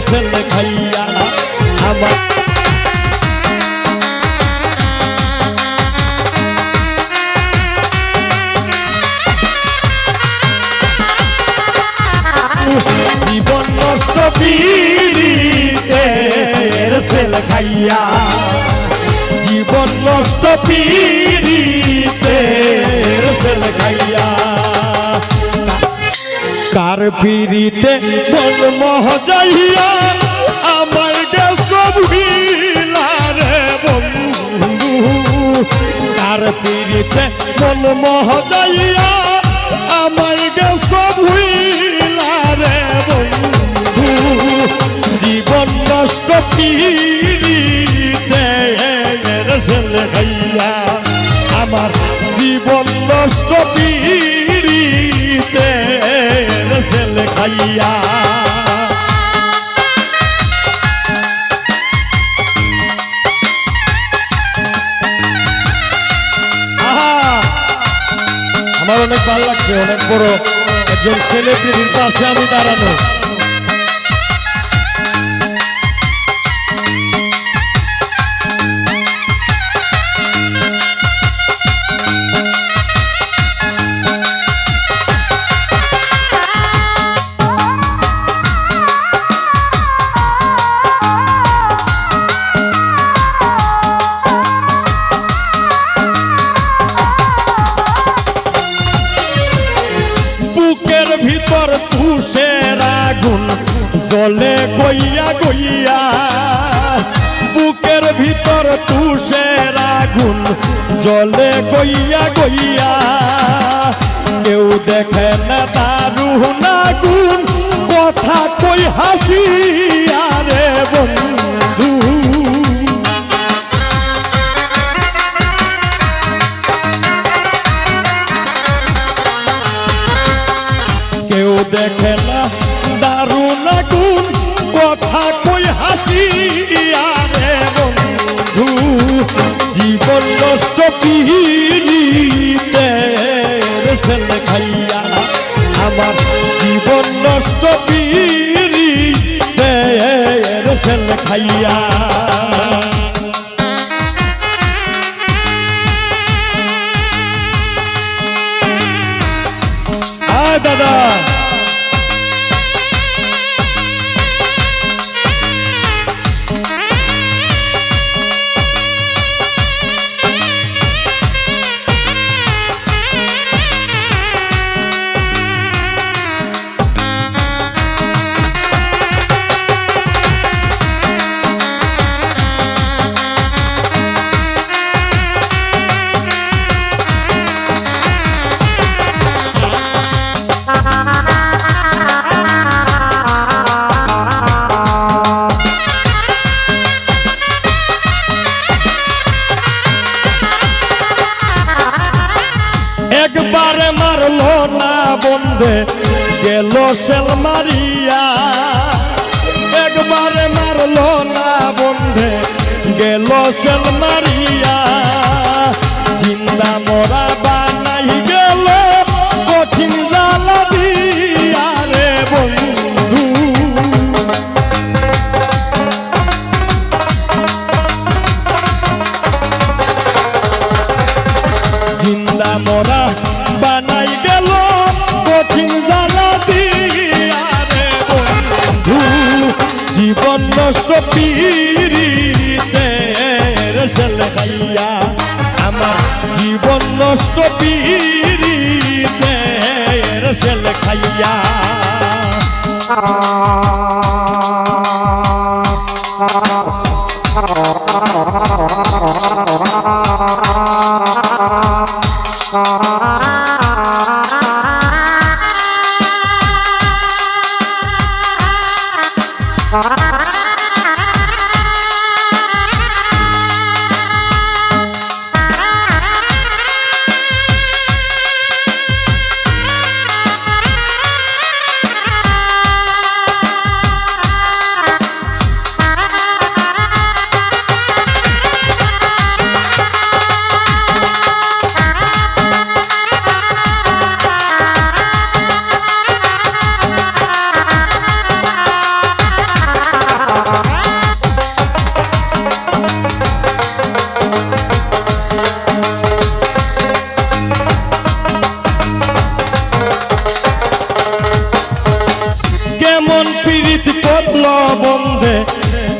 ছেলে খাইয়া আমার জীবন নষ্ট পীড়িতের ছেলে খাইয়া জীবন নষ্ট পীড়িতের পিড়িতে মন মহ যাইয়া, আমার দেশ রে বন্ধু। কার পিড়িতে মন মহ যাইয়া, আমার দেশ রে বন্ধু। জীবন নষ্ট পিড়িতে আমার জীবন নষ্ট পিড়িতে আহা! আমার অনেক ভালো লাগছে অনেক বড় একজন সেলিব্রিটির পাশে আমি দাঁড়ানো জলে কইয়া কইয়া, বুকের ভিতর তুষের আগুন জলে কইয়া কইয়া, কেউ দেখে না তারুহ না গুণ কথা কই হাসিয়া জীবন পিরি পিড়িতে ছেলে খাইয়া। দাদা। বন্ধে গেল সেল মারিয়া। একবারে মারলো না বন্ধে গেল সেল মারিয়া। জিন্দা মরা বানাই গেল কঠিন মরা আমার জীবন নষ্ট পিড়ি সেল খাইয়া।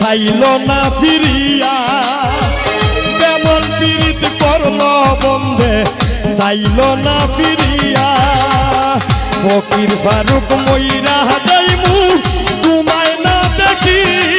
চাইল না ফিরিয়া। কেমন পীড়িত করল বন্ধে চাইল না ফিরিয়া। ফকির ফারুক মইরা যাইমু তোমায় না দেখিয়া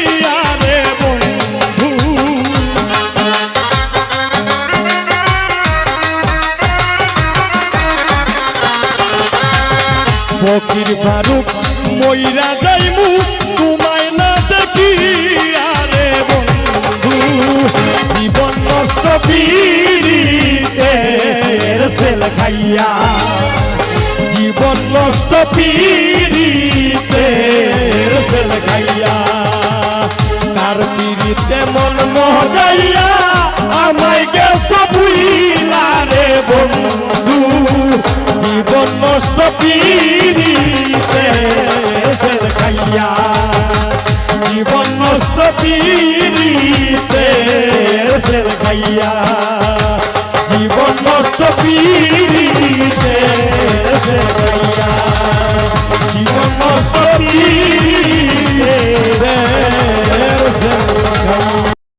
পিড়িতে সেল খাইয়া, তার পিড়িতে মন মজাইয়া আমায় গেছ বুইলা রে বন্ধু। জীবন নষ্ট পিড়িতে সেল খাইয়া, জীবন নষ্ট পিড়িতে সেল খাইয়া